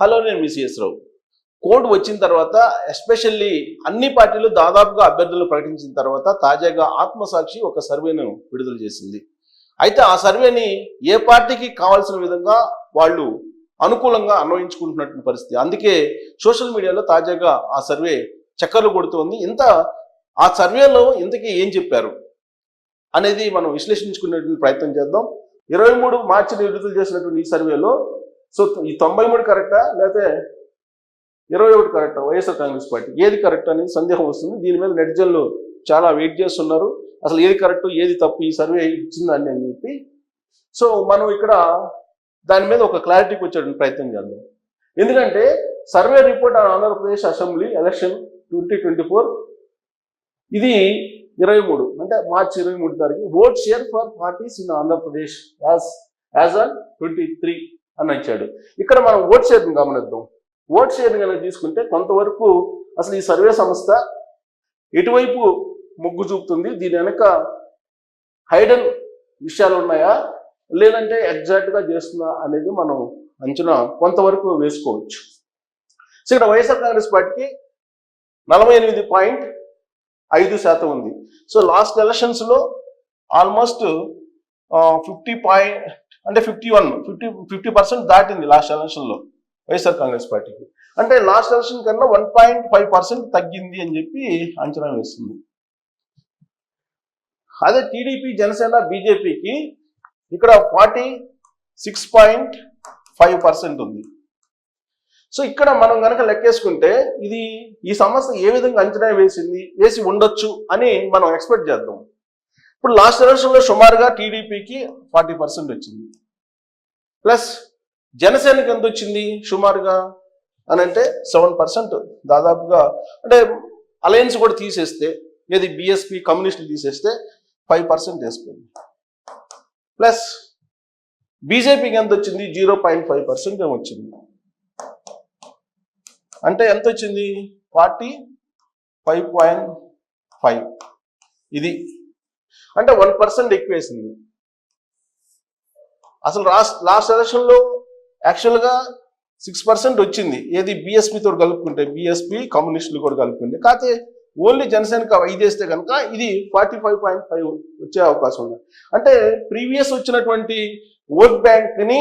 Hello నేను మీ CS రావు. Code వచ్చిన తర్వాత ఎస్పెషల్లీ అన్ని పార్టీలు దాదాపుగా అభ్యర్థులు ప్రకటించిన తర్వాత తాజాగా ఆత్మసాక్షి ఒక సర్వేను విడుదల చేసింది. అయితే ఆ సర్వేని ఏ పార్టీకి కావాల్సిన విధంగా వాళ్ళు అనుకూలంగా అన్వయించుకుంటున్నటువంటి పరిస్థితి. అందుకే సోషల్ మీడియాలో తాజాగా ఆ సర్వే చక్కర్లు కొడుతోంది. ఇంత ఆ సర్వేలో ఇంతకీ ఏం చెప్పారు అనేది మనం విశ్లేషించుకునేటువంటి ప్రయత్నం చేద్దాం. ఇరవై మూడు మార్చిని విడుదల చేసినటువంటి ఈ సర్వేలో సో ఈ తొంభై మూడు కరెక్టా? లేకపోతే ఇరవై ఒకటి కరెక్టా? YSR Congress party? ఏది కరెక్ట్ అనేది సందేహం వస్తుంది. దీని మీద నెటిజన్లు చాలా వెయిట్ చేస్తున్నారు. అసలు ఏది కరెక్ట్ ఏది తప్పు? ఈ సర్వే ఇచ్చిందని అని చెప్పి. సో మనం ఇక్కడ దాని మీద ఒక క్లారిటీకి వచ్చేటువంటి ప్రయత్నం చేద్దాం. ఎందుకంటే survey report on Andhra Pradesh assembly election twenty twenty four. ఇది ఇరవై మూడు అంటే మార్చి ఇరవై మూడు తారీఖు. Vote share for parties in Andhra Pradesh as as on twenty three. అని ఇచ్చాడు. ఇక్కడ మనం ఓట్ షేర్ని గమనిద్దాం. ఓట్ షేర్ని కనుక తీసుకుంటే కొంతవరకు అసలు ఈ సర్వే సంస్థ ఎటువైపు మొగ్గు చూపుతుంది? దీని వెనక హైడెన్ విషయాలు ఉన్నాయా? లేదంటే ఎగ్జాక్ట్గా చేస్తుందా అనేది మనం అంచనా కొంతవరకు వేసుకోవచ్చు. సో ఇక్కడ వైఎస్ఆర్ కాంగ్రెస్ పార్టీకి నలభై ఎనిమిది పాయింట్ ఐదు శాతం ఉంది. సో లాస్ట్ ఎలక్షన్స్లో ఆల్మోస్ట్ ఫిఫ్టీ పాయింట్ అంటే fifty one fifty fifty percent దాటింది లాస్ట్ ఎలక్షన్లో వైఎస్ఆర్ కాంగ్రెస్ పార్టీకి. అంటే లాస్ట్ ఎలక్షన్ కన్నా వన్ పాయింట్ ఫైవ్ పర్సెంట్ తగ్గింది అని చెప్పి అంచనా వేస్తుంది. అదే టీడీపీ జనసేన బీజేపీకి ఇక్కడ forty six point five percent ఉంది. సో ఇక్కడ మనం కనుక లెక్కేసుకుంటే ఇది ఈ సమస్య ఏ విధంగా అంచనా వేసింది వేసి ఉండొచ్చు అని మనం ఎక్స్పెక్ట్ చేద్దాం. ఇప్పుడు లాస్ట్ ఎలక్షన్లో సుమారుగా టీడీపీకి ఫార్టీ పర్సెంట్ వచ్చింది. ప్లస్ జనసేనకి ఎంత వచ్చింది? సుమారుగా అని అంటే సెవెన్ పర్సెంట్ దాదాపుగా. అంటే అలయన్స్ కూడా తీసేస్తే ఏది బిఎస్పీ కమ్యూనిస్టులు తీసేస్తే ఫైవ్ పర్సెంట్ వేసుకుంది. ప్లస్ బీజేపీకి ఎంత వచ్చింది? జీరో పాయింట్ ఫైవ్ పర్సెంట్ వచ్చింది. అంటే ఎంత వచ్చింది? Forty five point five. ఇది అంటే వన్ పర్సెంట్ ఎక్కువేసింది. అసలు లాస్ట్ లాస్ట్ ఎలక్షన్లో యాక్చువల్గా సిక్స్ పర్సెంట్ వచ్చింది. ఏది బీఎస్పీతో కలుపుకుంటే బీఎస్పీ కమ్యూనిస్టులు కూడా కలుపుకుంటే. కాకపోతే ఓన్లీ జనసేనకి ఐదేస్తే కనుక ఇది ఫార్టీ ఫైవ్ పాయింట్ ఫైవ్ వచ్చే అవకాశం ఉంది. అంటే ప్రీవియస్ వచ్చినటువంటి ఓట్ బ్యాంక్ని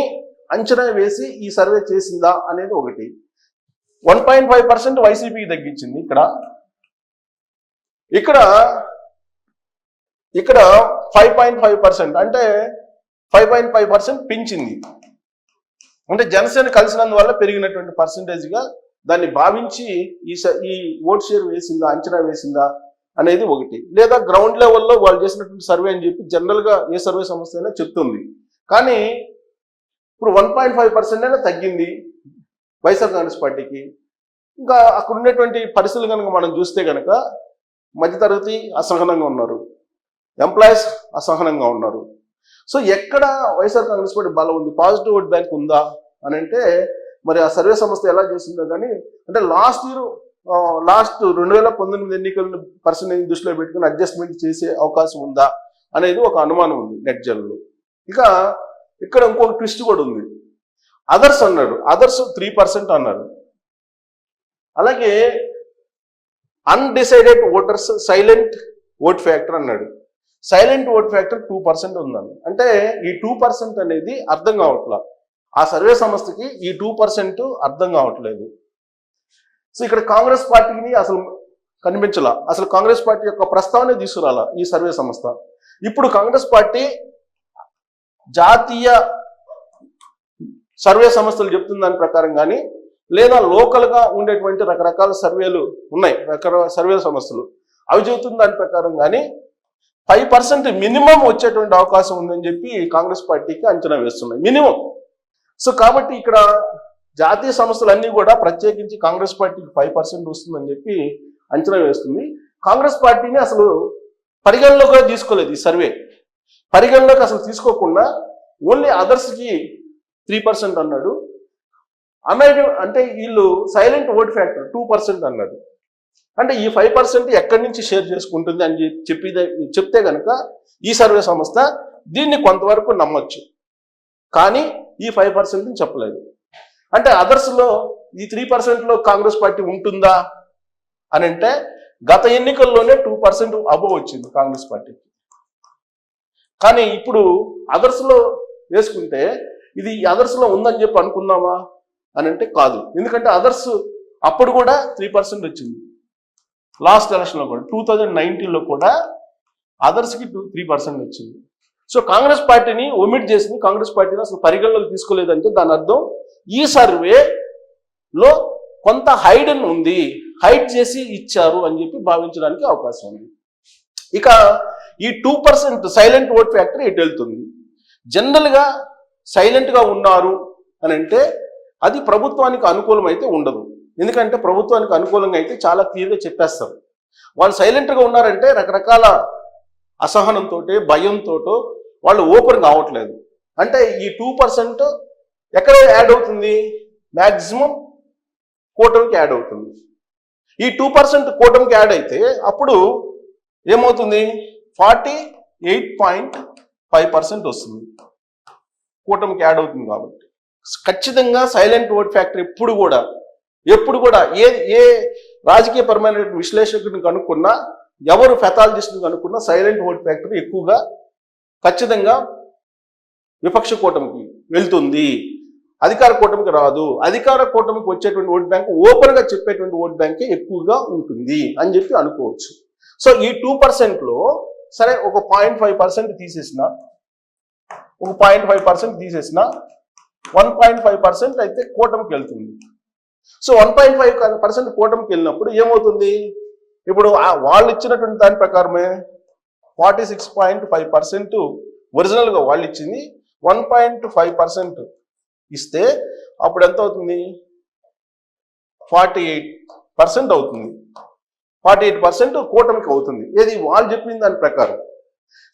అంచనా వేసి ఈ సర్వే చేసిందా అనేది ఒకటి. వన్ పాయింట్ ఫైవ్ పర్సెంట్ వైసీపీకి తగ్గించింది ఇక్కడ. ఇక్కడ ఇక్కడ ఫైవ్ పాయింట్ ఫైవ్ పర్సెంట్ అంటే ఫైవ్ పాయింట్ ఫైవ్ పర్సెంట్ పెంచింది. అంటే జనసేన కలిసినందువల్ల పెరిగినటువంటి పర్సంటేజ్గా దాన్ని భావించి ఈ స- ఈ ఓట్ షేర్ వేసిందా అంచనా వేసిందా అనేది ఒకటి. లేదా గ్రౌండ్ లెవెల్లో వాళ్ళు చేసినటువంటి సర్వే అని చెప్పి జనరల్గా ఏ సర్వే సంస్థ అయినా చెప్తుంది. కానీ ఇప్పుడు వన్ పాయింట్ ఫైవ్ పర్సెంట్ అయినా తగ్గింది వైఎస్ఆర్ కాంగ్రెస్ పార్టీకి. ఇంకా అక్కడ ఉండేటువంటి పరిస్థితులు కనుక మనం చూస్తే కనుక మధ్యతరగతి అసహనంగా ఉన్నారు. ఎంప్లాయీస్ అసహనంగా ఉన్నారు. సో ఎక్కడ వైఎస్ఆర్ కాంగ్రెస్ పార్టీ బలం ఉంది? పాజిటివ్ ఓట్ బ్యాంక్ ఉందా? అని అంటే మరి ఆ సర్వే సంస్థ ఎలా చేసిందో కానీ అంటే లాస్ట్ ఇయర్ లాస్ట్ రెండు వేల పంతొమ్మిది ఎన్నికలను పర్సన్ దృష్టిలో పెట్టుకుని అడ్జస్ట్మెంట్ చేసే అవకాశం ఉందా? అనేది ఒక అనుమానం ఉంది నెట్ జన్లో ఇక ఇక్కడ ఇంకొక ట్విస్ట్ కూడా ఉంది. అదర్స్ అన్నాడు అదర్స్ త్రీ పర్సెంట్ అన్నారు. అలాగే undecided voters silent vote factor అన్నాడు. Silent vote factor two percent ఉందండి. అంటే ఈ టూ పర్సెంట్ అనేది అర్థం కావట్లా. ఆ సర్వే సంస్థకి ఈ టూ పర్సెంట్ అర్థం కావట్లేదు. సో ఇక్కడ కాంగ్రెస్ పార్టీని అసలు కనిపించాల. అసలు కాంగ్రెస్ పార్టీ యొక్క ప్రస్తావన తీసుకురాలా ఈ సర్వే సంస్థ. ఇప్పుడు కాంగ్రెస్ పార్టీ జాతీయ సర్వే సంస్థలు చెప్తున్న దాని ప్రకారం కానీ లేదా లోకల్గా ఉండేటువంటి రకరకాల సర్వేలు ఉన్నాయి. రకరకాల సర్వే సంస్థలు. అవి చెబుతున్న దాని ప్రకారం కానీ ఫైవ్ పర్సెంట్ మినిమం వచ్చేటువంటి అవకాశం ఉందని చెప్పి కాంగ్రెస్ పార్టీకి అంచనా వేస్తున్నాయి. మినిమం. సో కాబట్టి ఇక్కడ జాతీయ సంస్థలన్నీ కూడా ప్రత్యేకించి కాంగ్రెస్ పార్టీకి ఫైవ్ పర్సెంట్ వస్తుందని చెప్పి అంచనా వేస్తుంది. కాంగ్రెస్ పార్టీని అసలు పరిగణలో కూడా తీసుకోలేదు ఈ సర్వే. పరిగణలోకి అసలు తీసుకోకుండా ఓన్లీ అదర్స్కి త్రీ పర్సెంట్ అన్నాడు. అన్నాడు అంటే వీళ్ళు silent vote factor two percent అన్నాడు. అంటే ఈ ఫైవ్ పర్సెంట్ ఎక్కడి నుంచి షేర్ చేసుకుంటుంది అని చెప్పి చెప్తే కనుక ఈ సర్వే సంస్థ దీన్ని కొంతవరకు నమ్మొచ్చు. కానీ ఈ ఫైవ్ పర్సెంట్ చెప్పలేదు. అంటే అదర్స్లో ఈ త్రీ పర్సెంట్లో కాంగ్రెస్ పార్టీ ఉంటుందా అని అంటే గత ఎన్నికల్లోనే టూ పర్సెంట్ అబవ్ వచ్చింది కాంగ్రెస్ పార్టీకి కానీ ఇప్పుడు అదర్స్లో వేసుకుంటే ఇది అదర్స్లో ఉందని చెప్పి అనుకుందామా అని అంటే కాదు. ఎందుకంటే అదర్స్ అప్పుడు కూడా త్రీ పర్సెంట్ వచ్చింది. లాస్ట్ ఎలక్షన్లో కూడా టూ థౌజండ్ నైన్టీన్లో కూడా అదర్స్కి టూ త్రీ పర్సెంట్ వచ్చింది. సో కాంగ్రెస్ పార్టీని ఒమిట్ చేసింది కాంగ్రెస్ పార్టీని అసలు పరిగణలోకి తీసుకోలేదంటే దాని అర్థం ఈ సర్వేలో కొంత హైడెన్ ఉంది హైడ్ చేసి ఇచ్చారు అని చెప్పి భావించడానికి అవకాశం ఉంది. ఇక ఈ two percent silent vote factory ఎటు వెళ్తుంది? జనరల్గా సైలెంట్గా ఉన్నారు అని అంటే అది ప్రభుత్వానికి అనుకూలం అయితే ఉండదు. ఎందుకంటే ప్రభుత్వానికి అనుకూలంగా అయితే చాలా క్లియర్గా చెప్పేస్తారు వాళ్ళు సైలెంట్గా ఉన్నారంటే రకరకాల అసహనంతో భయంతో వాళ్ళు ఓపెన్ కావట్లేదు. అంటే ఈ టూ పర్సెంట్ ఎక్కడ యాడ్ అవుతుంది? మ్యాక్సిమం కూటమికి యాడ్ అవుతుంది. ఈ టూ పర్సెంట్ కూటమికి యాడ్ అయితే అప్పుడు ఏమవుతుంది? Forty eight point five percent వస్తుంది. కూటమికి యాడ్ అవుతుంది కాబట్టి. ఖచ్చితంగా సైలెంట్ ఓట్ ఫ్యాక్టర్ ఎప్పుడు కూడా ఎప్పుడు కూడా ఏ ఏ రాజకీయపరమైన విశ్లేషకుడిని కనుక్కున్నా ఎవరు ఫెథాలజిస్ట్ని కనుక్కున్నా సైలెంట్ ఓట్ ఫ్యాక్టర్ ఎక్కువగా ఖచ్చితంగా విపక్ష కూటమికి వెళ్తుంది. అధికార కూటమికి రాదు. అధికార కూటమికి వచ్చేటువంటి ఓట్ బ్యాంక్ ఓపెన్గా చెప్పేటువంటి ఓట్ బ్యాంకే ఎక్కువగా ఉంటుంది అని చెప్పి అనుకోవచ్చు. సో ఈ టూ పర్సెంట్లో సరే ఒక పాయింట్ ఫైవ్ పర్సెంట్ తీసేసిన ఒక పాయింట్ ఫైవ్ పర్సెంట్ తీసేసిన వన్ పాయింట్ ఫైవ్ పర్సెంట్ అయితే కూటమికి వెళ్తుంది. So one point five percent కూటమికి వెళ్ళినప్పుడు ఏమవుతుంది? ఇప్పుడు వాళ్ళు ఇచ్చినటువంటి దాని ప్రకారమే forty six point five percent ఒరిజినల్గా వాళ్ళు ఇచ్చింది. వన్ పాయింట్ ఫైవ్ పర్సెంట్ ఇస్తే అప్పుడు ఎంత అవుతుంది? ఫార్టీ ఎయిట్ పర్సెంట్ అవుతుంది. ఫార్టీ ఎయిట్ పర్సెంట్ కూటమికి అవుతుంది. ఏది వాళ్ళు చెప్పిన దాని ప్రకారం.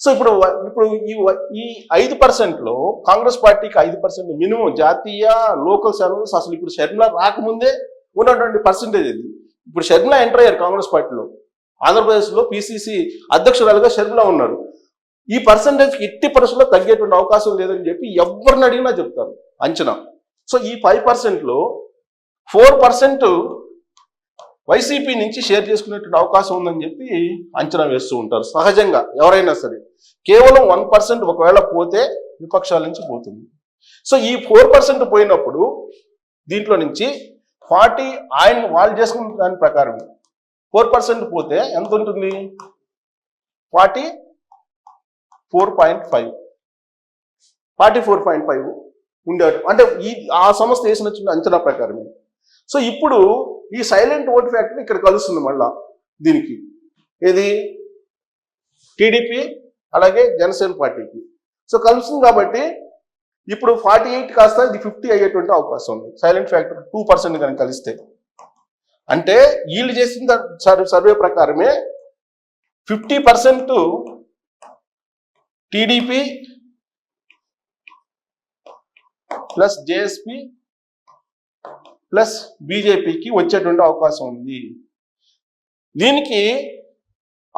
సో ఇప్పుడు ఇప్పుడు ఈ ఈ ఐదు పర్సెంట్లో కాంగ్రెస్ పార్టీకి ఐదు పర్సెంట్ మినిమం జాతీయ లోకల్ సర్వీస్ అసలు ఇప్పుడు షర్మిల రాకముందే ఉన్నటువంటి పర్సెంటేజ్ ఇది. ఇప్పుడు షర్మిల ఎంటర్ అయ్యారు కాంగ్రెస్ పార్టీలో. ఆంధ్రప్రదేశ్లో పిసిసి అధ్యక్షురాలుగా షర్మిల ఉన్నారు. ఈ పర్సంటేజ్ ఎట్టి పరిస్థితుల్లో తగ్గేటువంటి అవకాశం లేదని చెప్పి ఎవరిని అడిగినా చెప్తారు అంచనా. సో ఈ ఫైవ్ పర్సెంట్లో ఫోర్ పర్సెంట్ వైసీపీ నుంచి షేర్ చేసుకునేటువంటి అవకాశం ఉందని చెప్పి అంచనా వేస్తూ ఉంటారు. సహజంగా ఎవరైనా సరే కేవలం వన్ పర్సెంట్ ఒకవేళ పోతే విపక్షాల నుంచి పోతుంది. సో ఈ ఫోర్ పర్సెంట్ పోయినప్పుడు దీంట్లో నుంచి ఫార్టీ ఆయన వాళ్ళు చేసుకున్న దాని ప్రకారం ఫోర్ పర్సెంట్ పోతే ఎంత ఉంటుంది? Forty four point five. Forty four point five ఉండేవాడు అంటే ఈ ఆ సంస్థ వేసిన అంచనా ప్రకారమే. సో ఇప్పుడు ఈ సైలెంట్ ఓట్ ఫ్యాక్టరీ ఇక్కడ కలుస్తుంది మళ్ళా దీనికి. ఏది? టీడీపీ అలాగే జనసేన పార్టీకి. సో కలుస్తుంది కాబట్టి ఇప్పుడు ఫార్టీ ఎయిట్ కాస్త ఇది ఫిఫ్టీ అయ్యేటువంటి అవకాశం ఉంది. సైలెంట్ ఫ్యాక్టర్ టూ పర్సెంట్ కనుక కలిస్తే. అంటే వీళ్ళు చేసిన సర్వే ప్రకారమే fifty percent TDP plus JSP plus బీజేపీకి వచ్చేటువంటి అవకాశం ఉంది. దీనికి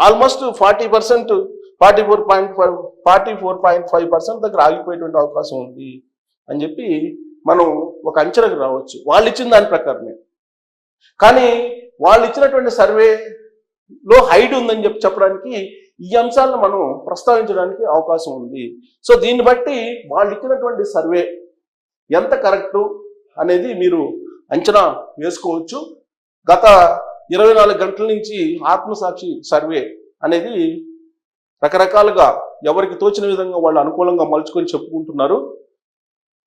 almost forty percent forty four point five forty four point five percent దగ్గర ఆగిపోయేటువంటి అవకాశం ఉంది అని చెప్పి మనం ఒక అంచనకు రావచ్చు. వాళ్ళు ఇచ్చిన దాని ప్రకారమే. కానీ వాళ్ళు ఇచ్చినటువంటి సర్వేలో హైడ్ ఉందని చెప్పి చెప్పడానికి ఈ అంశాలను మనం ప్రస్తావించడానికి అవకాశం ఉంది. సో దీన్ని బట్టి వాళ్ళు ఇచ్చినటువంటి సర్వే ఎంత కరెక్టు అనేది మీరు అంచనా వేసుకోవచ్చు. గత ఇరవై నాలుగు గంటల నుంచి ఆత్మసాక్షి సర్వే అనేది రకరకాలుగా ఎవరికి తోచిన విధంగా వాళ్ళు అనుకూలంగా మలుచుకొని చెప్పుకుంటున్నారు.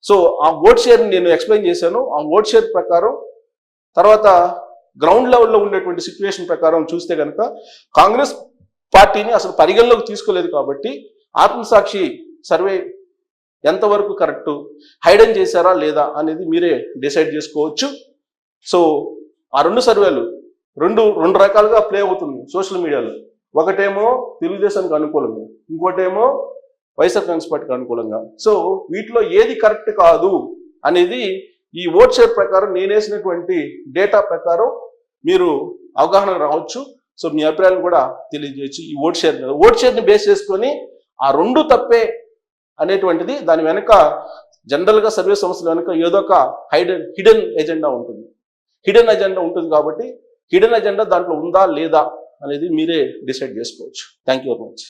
సో ఆ ఓట్ షేర్ని నేను ఎక్స్ప్లెయిన్ చేశాను. ఆ ఓట్ షేర్ ప్రకారం తర్వాత గ్రౌండ్ లెవెల్లో ఉండేటువంటి సిచ్యువేషన్ ప్రకారం చూస్తే కనుక కాంగ్రెస్ పార్టీని అసలు పరిగణలోకి తీసుకోలేదు కాబట్టి ఆత్మసాక్షి సర్వే ఎంతవరకు కరెక్ట్ హైడెన్ చేశారా లేదా అనేది మీరే డిసైడ్ చేసుకోవచ్చు. సో ఆ రెండు సర్వేలు రెండు రెండు రకాలుగా ప్లే అవుతుంది సోషల్ మీడియాలో. ఒకటేమో తెలుగుదేశానికి అనుకూలంగా ఇంకోటేమో వైఎస్ఆర్ కాంగ్రెస్ పార్టీకి అనుకూలంగా. సో వీటిలో ఏది కరెక్ట్ కాదు అనేది ఈ ఓట్ షేర్ ప్రకారం నేనేసినటువంటి డేటా ప్రకారం మీరు అవగాహన రావచ్చు. సో మీ అభిప్రాయాలు కూడా తెలియజేయచ్చు ఈ ఓట్ షేర్ మీద. ఓట్ షేర్ని బేస్ చేసుకొని ఆ రెండు తప్పే అనేటువంటిది దాని వెనక జనరల్గా సర్వే సంస్థల వెనుక ఏదో ఒక హైడెన్ హిడెన్ ఎజెండా ఉంటుంది. హిడెన్ ఎజెండా ఉంటుంది కాబట్టి హిడెన్ ఎజెండా దాంట్లో ఉందా లేదా అనేది మీరే డిసైడ్ చేసుకోవచ్చు. Thank you very much